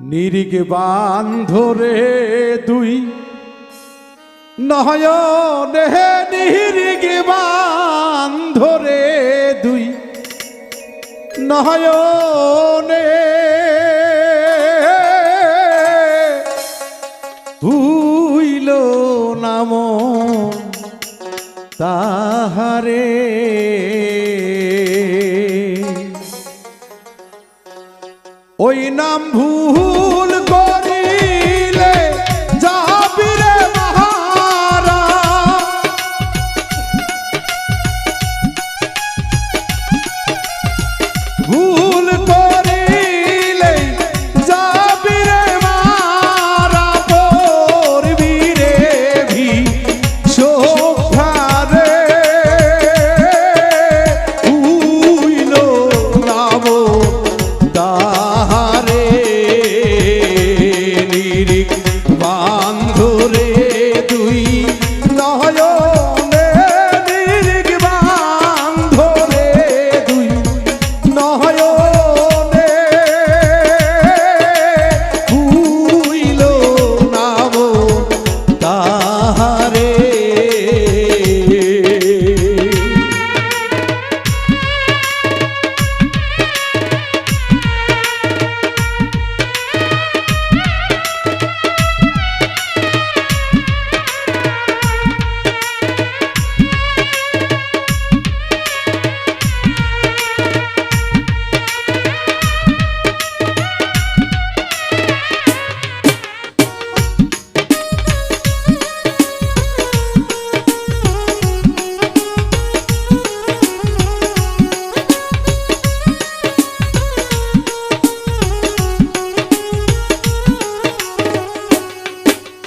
নিরিগে বান্ধরে দুই। নহয় নেহে নিরিগে বান দুই। নহয় নে নাম তাহারে। ওই নাম ভূ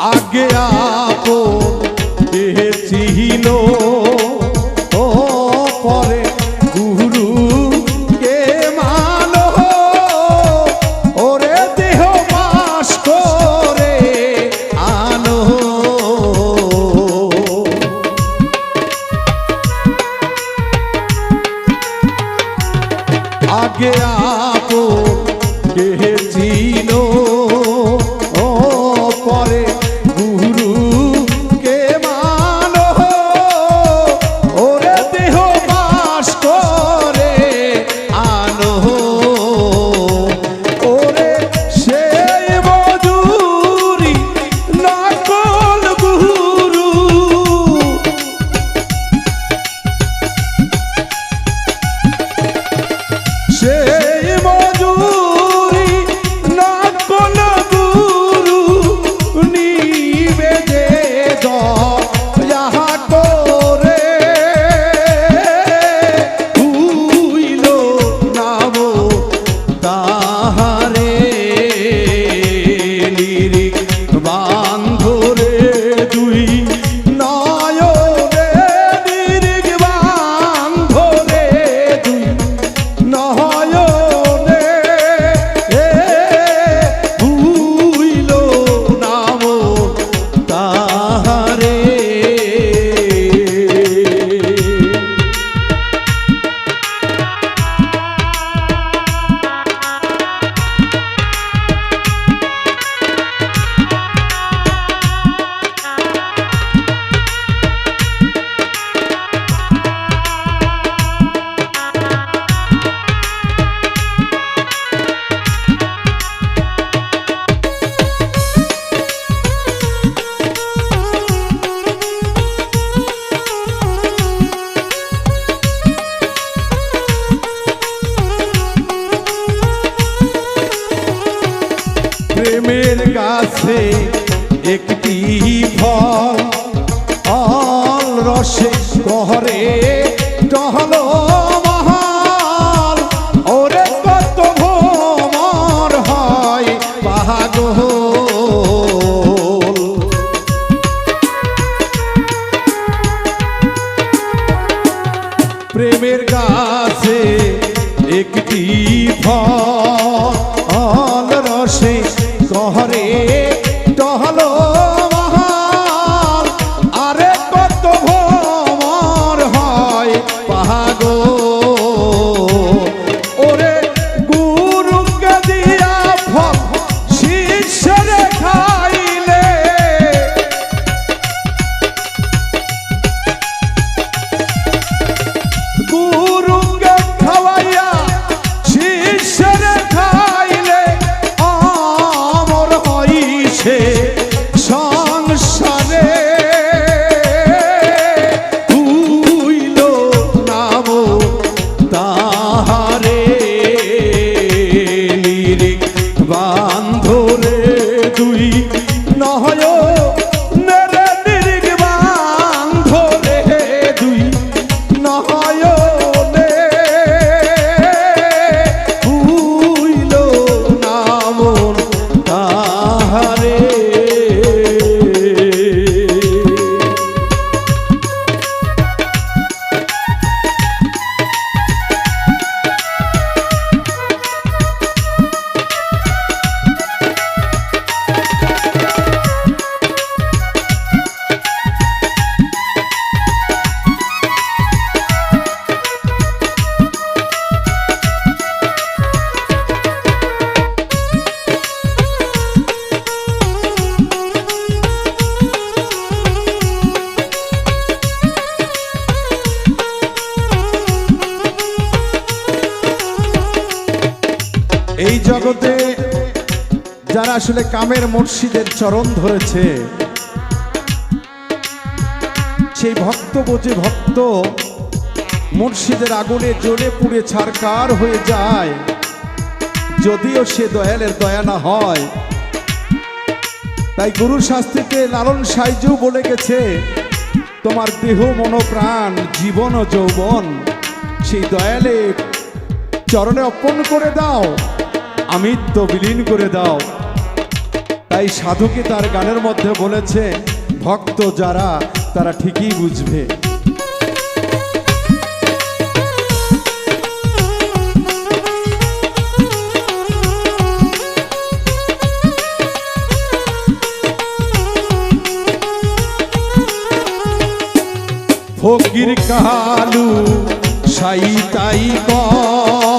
आगे आपो আছে একটি ফল অল রসে কহরে যারা আসলে কামের মুর্শিদের চরণ ধরেছে, সেই ভক্ত বোঝে ভক্ত মুর্শিদের আগুনে জ্বলে পুড়ে ছারকার হয়ে যায়। যদিও সে দয়ালের দয়া না হয়, তাই গুরু শাস্ত্রীতে লালন সাইজু বলে গেছে, তোমার দেহ মনোপ্রাণ জীবন ও যৌবন সেই দয়ালে চরণে অর্পণ করে দাও। আমিত্ব বিলীন করে দাও। তাই সাধুকে তার গানের মধ্যে বলেছে, ভক্ত যারা, তারা ঠিকই বুঝবে। ফকির কালু, সাই তাই কয়